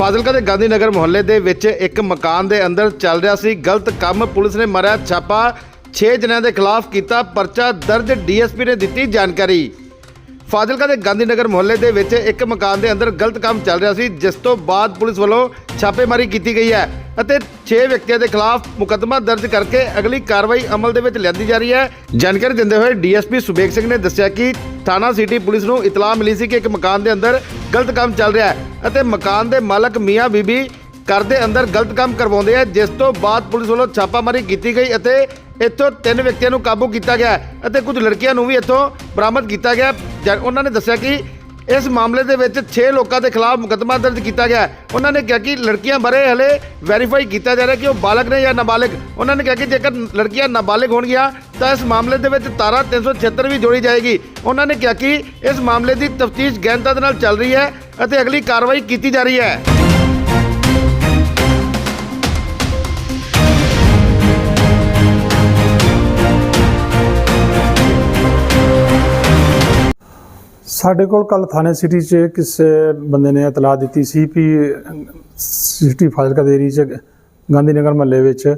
ਫਾਜ਼ਿਲਕਾ ਦੇ ਗਾਂਧੀ ਨਗਰ ਮੁਹੱਲੇ ਦੇ ਵਿੱਚ ਇੱਕ ਮਕਾਨ ਦੇ ਅੰਦਰ ਚੱਲ ਰਿਹਾ ਸੀ ਗਲਤ ਕੰਮ। ਪੁਲਿਸ ਨੇ ਮਾਰਿਆ ਛਾਪਾ। 6 ਜਣਿਆਂ ਦੇ ਖਿਲਾਫ ਕੀਤਾ ਪਰਚਾ। ਦਰਜ ਡੀਐਸਪੀ ਨੇ ਦਿੱਤੀ ਜਾਣਕਾਰੀ। ਫਾਜ਼ਿਲਕਾ ਦੇ ਗਾਂਧੀ ਨਗਰ ਮੁਹੱਲੇ ਦੇ ਵਿੱਚ ਇੱਕ ਮਕਾਨ ਦੇ ਅੰਦਰ ਗਲਤ ਕੰਮ ਚੱਲ ਰਿਹਾ ਸੀ, ਜਿਸ ਤੋਂ ਬਾਅਦ ਪੁਲਿਸ ਵੱਲੋਂ ਛਾਪੇਮਾਰੀ ਕੀਤੀ ਗਈ ਹੈ ਅਤੇ 6 ਵਿਅਕਤੀਆਂ ਦੇ ਖਿਲਾਫ ਮੁਕੱਦਮਾ ਦਰਜ ਕਰਕੇ ਅਗਲੀ ਕਾਰਵਾਈ ਅਮਲ ਦੇ ਵਿੱਚ ਲਿਆਂਦੀ ਜਾ ਰਹੀ ਹੈ। ਜਾਣਕਾਰੀ ਦਿੰਦੇ ਹੋਏ ਡੀਐਸਪੀ ਸੁਬੇਗ ਸਿੰਘ ਨੇ ਦੱਸਿਆ ਕਿ ਥਾਣਾ ਸਿਟੀ ਪੁਲਿਸ ਨੂੰ ਇਤਲਾਹ ਮਿਲੀ ਸੀ ਕਿ ਇੱਕ ਮਕਾਨ ਦੇ ਅੰਦਰ ਗਲਤ ਕੰਮ ਚੱਲ ਰਿਹਾ ਹੈ ਅਤੇ ਮਕਾਨ ਦੇ ਮਾਲਕ ਮੀਆਂ ਬੀਬੀ ਘਰ ਦੇ ਅੰਦਰ ਗਲਤ ਕੰਮ ਕਰਵਾਉਂਦੇ ਆ, ਜਿਸ ਤੋਂ ਬਾਅਦ ਪੁਲਿਸ ਵੱਲੋਂ ਛਾਪਾਮਾਰੀ ਕੀਤੀ ਗਈ ਅਤੇ ਇੱਥੋਂ ਤਿੰਨ ਵਿਅਕਤੀਆਂ ਨੂੰ ਕਾਬੂ ਕੀਤਾ ਗਿਆ ਅਤੇ ਕੁਝ ਲੜਕੀਆਂ ਨੂੰ ਵੀ ਇੱਥੋਂ ਬਰਾਮਦ ਕੀਤਾ ਗਿਆ ਜਾਂ- ਉਹਨਾਂ ਨੇ ਦੱਸਿਆ ਕਿ ਇਸ ਮਾਮਲੇ ਦੇ ਵਿੱਚ 6 ਲੋਕਾਂ ਦੇ ਖਿਲਾਫ ਮੁਕੱਦਮਾ ਦਰਜ ਕੀਤਾ ਗਿਆ ਉਹਨਾਂ ਨੇ ਕਿਹਾ ਕਿ ਲੜਕੀਆਂ ਬਾਰੇ ਹਲੇ ਵੈਰੀਫਾਈ ਕੀਤਾ ਜਾ ਰਿਹਾ ਕਿ ਉਹ ਬਾਲਗ ਨੇ ਜਾਂ ਨਾਬਾਲਗ। ਉਹਨਾਂ ਨੇ ਕਿਹਾ ਕਿ ਜੇਕਰ ਲੜਕੀਆਂ ਨਾਬਾਲਗ ਹੋਣਗੀਆਂ, ਤਾਂ ਇਸ ਮਾਮਲੇ ਦੇ ਵਿੱਚ ਤਾਰਾ 376 ਵੀ ਜੋੜੀ ਜਾਏਗੀ। ਉਹਨਾਂ ਨੇ ਕਿਹਾ ਕਿ ਇਸ ਮਾਮਲੇ ਦੀ ਤਫਤੀਸ਼ ਗਹਿਨਤਾ ਦੇ ਨਾਲ ਚੱਲ ਰਹੀ ਹੈ ਅਤੇ ਅਗਲੀ ਕਾਰਵਾਈ ਕੀਤੀ ਜਾ ਰਹੀ ਹੈ। ਸਾਡੇ ਕੋਲ ਕੱਲ ਥਾਣੇ ਸਿਟੀ 'ਚ ਕਿਸੇ ਬੰਦੇ ਨੇ ਇਤਲਾਹ ਦਿੱਤੀ ਸੀ ਵੀ ਸਿਟੀ ਫਾਜ਼ਿਲਕਾ ਦੇ ਏਰੀਏ 'ਚ ਗਾਂਧੀ ਨਗਰ ਮਹੱਲੇ ਵਿੱਚ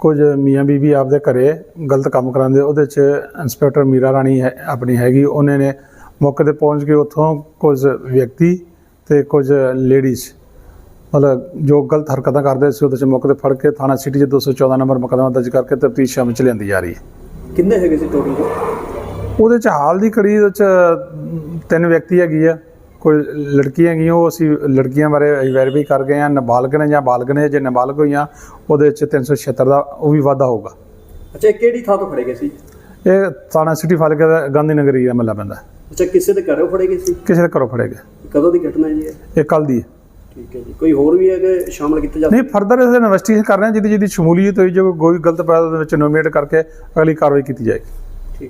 ਕੁਝ ਮੀਆਂ ਬੀਬੀ ਆਪਦੇ ਘਰੇ ਗਲਤ ਕੰਮ ਕਰਾਉਂਦੇ, ਉਹਦੇ 'ਚ ਇੰਸਪੈਕਟਰ ਮੀਰਾ ਰਾਣੀ ਹੈ, ਆਪਣੀ ਹੈਗੀ। ਉਹਨੇ ਨੇ ਮੌਕੇ ਤੇ ਪਹੁੰਚ ਕੇ ਉੱਥੋਂ ਕੁਝ ਵਿਅਕਤੀ ਤੇ ਕੁਝ ਲੇਡੀਜ਼ ਮਤਲਬ ਜੋ ਗਲਤ ਹਰਕਤਾਂ ਕਰਦੇ ਸੀ, ਉਹਦੇ 'ਚ ਮੌਕੇ ਤੇ ਫੜ ਕੇ ਥਾਣਾ ਸਿਟੀ 'ਚ 214 ਨੰਬਰ ਮੁਕੱਦਮਾ ਦਰਜ ਕਰਕੇ ਤਫਤੀਸ਼ ਸ਼ਾਮਲ ਚ ਲਿਆਂਦੀ ਜਾ ਰਹੀ ਹੈ। ਕਿੰਨੇ ਹੈਗੇ ਸੀ ਟੋਟਲ ਉਹਦੇ ਚ ਹਾਲ ਦੀ ਕੜੀ ਦੇ ਚ ਅਮ, ਤਿੰਨ ਵਿਅਕਤੀ ਹੈਗੀ ਆ। ਕੋਈ ਲੜਕੀ ਹੈਗੀ ਉਹ ਅਸੀਂ ਲੜਕੀਆਂ ਬਾਰੇ ਵੈਰੀਫਾਈ ਕਰ ਗਏ ਆ। ਨਾਬਾਲਗ ਨੇ ਜਾਂ ਬਾਲਗ ਨੇ ਜੇ ਨਾਬਾਲਗ ਹੋਈਆਂ ਉਹਦੇ ਚ 376 ਦਾ ਉਹ ਵੀ ਵਾਧਾ ਹੋਊਗਾ। ਅੱਛਾ ਇਹ ਕਿਹੜੀ ਥਾਂ ਤੋਂ ਫੜੇ ਗਏ ਸੀ? ਇਹ ਥਾਣਾ ਸਿਟੀ ਫਾਜ਼ਿਲਕਾ ਦਾ ਗਾਂਧੀ ਨਗਰ ਏਰੀਆ ਮੱਲਾ ਪੈਂਦਾ। ਅੱਛਾ ਕਿਸੇ ਦੇ ਘਰੋਂ ਫੜੇ ਗਏ ਸੀ? ਕਿਸੇ ਦੇ ਘਰੋਂ ਫੜੇ ਗਏ। ਕਦੋਂ ਦੀ ਘਟਨਾ ਹੈ ਜੀ ਇਹ? ਇਹ ਕੱਲ ਦੀ ਹੈ। ਠੀਕ ਹੈ ਜੀ। ਕੋਈ ਹੋਰ ਵੀ ਹੈਗੇ ਸ਼ਾਮਲ ਕੀਤੇ ਜਾ ਨਹੀਂ ਫਰਦਰ ਇਸ ਇਨਵੈਸਟੀਗੇਸ਼ਨ ਕਰ ਰਹੇ ਹਾਂ ਜਿਹਦੀ ਜਿਹਦੀ ਸ਼ਮੂਲੀਅਤ ਹੋਈ ਜੋ ਕੋਈ ਗਲਤ ਪੈਦਾ ਦੇ ਵਿੱਚ ਨੋਮੀਨੇਟ ਕਰਕੇ ਅਗਲੀ ਕਾਰਵਾਈ ਕੀਤੀ ਜਾਏਗੀ।